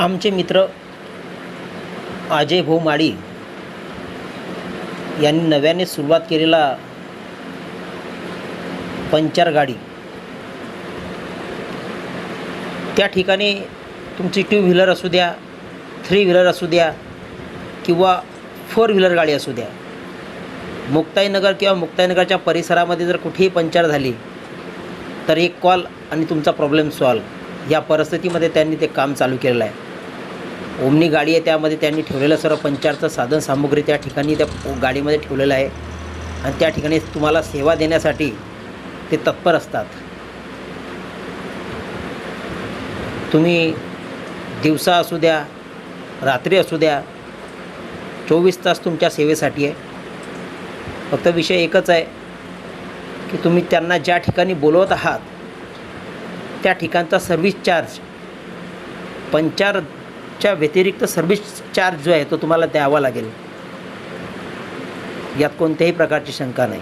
आमचे मित्र अजय भाऊ माळी यांनी नव्याने सुरुवात केलेला पंचर गाडी. त्या ठिकाणी तुमची टू व्हीलर असू द्या थ्री व्हीलर असू द्या किंवा फोर व्हीलर गाडी असू द्या. मुक्ताईनगर किंवा मुक्ताईनगरच्या परिसरामध्ये जर कुठेही पंचर झाली तर एक कॉल आणि तुमचा प्रॉब्लेम सॉल्व या परिस्थितीमध्ये त्यांनी ते काम चालू केलेलं आहे. ओमनी गाडी आहे त्यामध्ये त्यांनी ठेवलेलं सर्व पंचारचं साधन सामुग्री त्या ठिकाणी त्या गाडीमध्ये ठेवलेलं आहे. आणि त्या ठिकाणी तुम्हाला सेवा देण्यासाठी ते तत्पर असतात. तुम्ही दिवसा असू द्या रात्री असू द्या चोवीस तास तुमच्या सेवेसाठी आहे. फक्त विषय एकच आहे की तुम्ही त्यांना ज्या ठिकाणी बोलवत आहात त्या ठिकाणचा सर्व्हिस चार्ज पंचार च्या व्यतिरिक्त सर्व्हिस चार्ज जो आहे तो तुम्हाला द्यावा लागेल. यात कोणत्याही प्रकारची शंका नाही.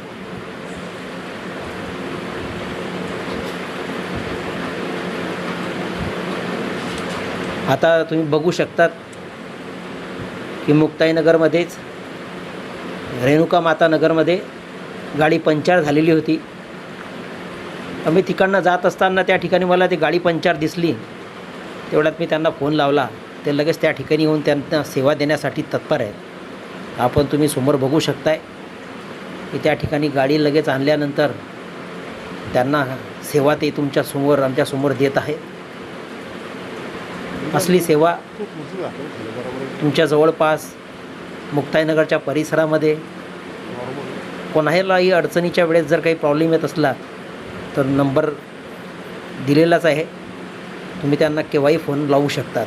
आता तुम्ही बघू शकतात की मुक्ताईनगरमध्येच रेणुका माता नगरमध्ये गाडी पंचर झालेली होती. मी तिकडनं जात असताना त्या ठिकाणी मला ती गाडी पंचर दिसली. तेवढ्यात मी त्यांना फोन लावला. ते लगेच त्या ठिकाणी येऊन त्यांना सेवा देण्यासाठी तत्पर आहेत. आपण तुम्ही समोर बघू शकताय की त्या ठिकाणी गाडी लगेच आणल्यानंतर त्यांना सेवा ते तुमच्यासमोर आमच्यासमोर देत आहे. असली सेवा तुमच्या जवळपास मुक्ताईनगरच्या परिसरामध्ये कोणालाही अडचणीच्या वेळेस जर काही प्रॉब्लेम येत असला तर नंबर दिलेलाच आहे. तुम्ही त्यांना केव्हाही फोन लावू शकतात.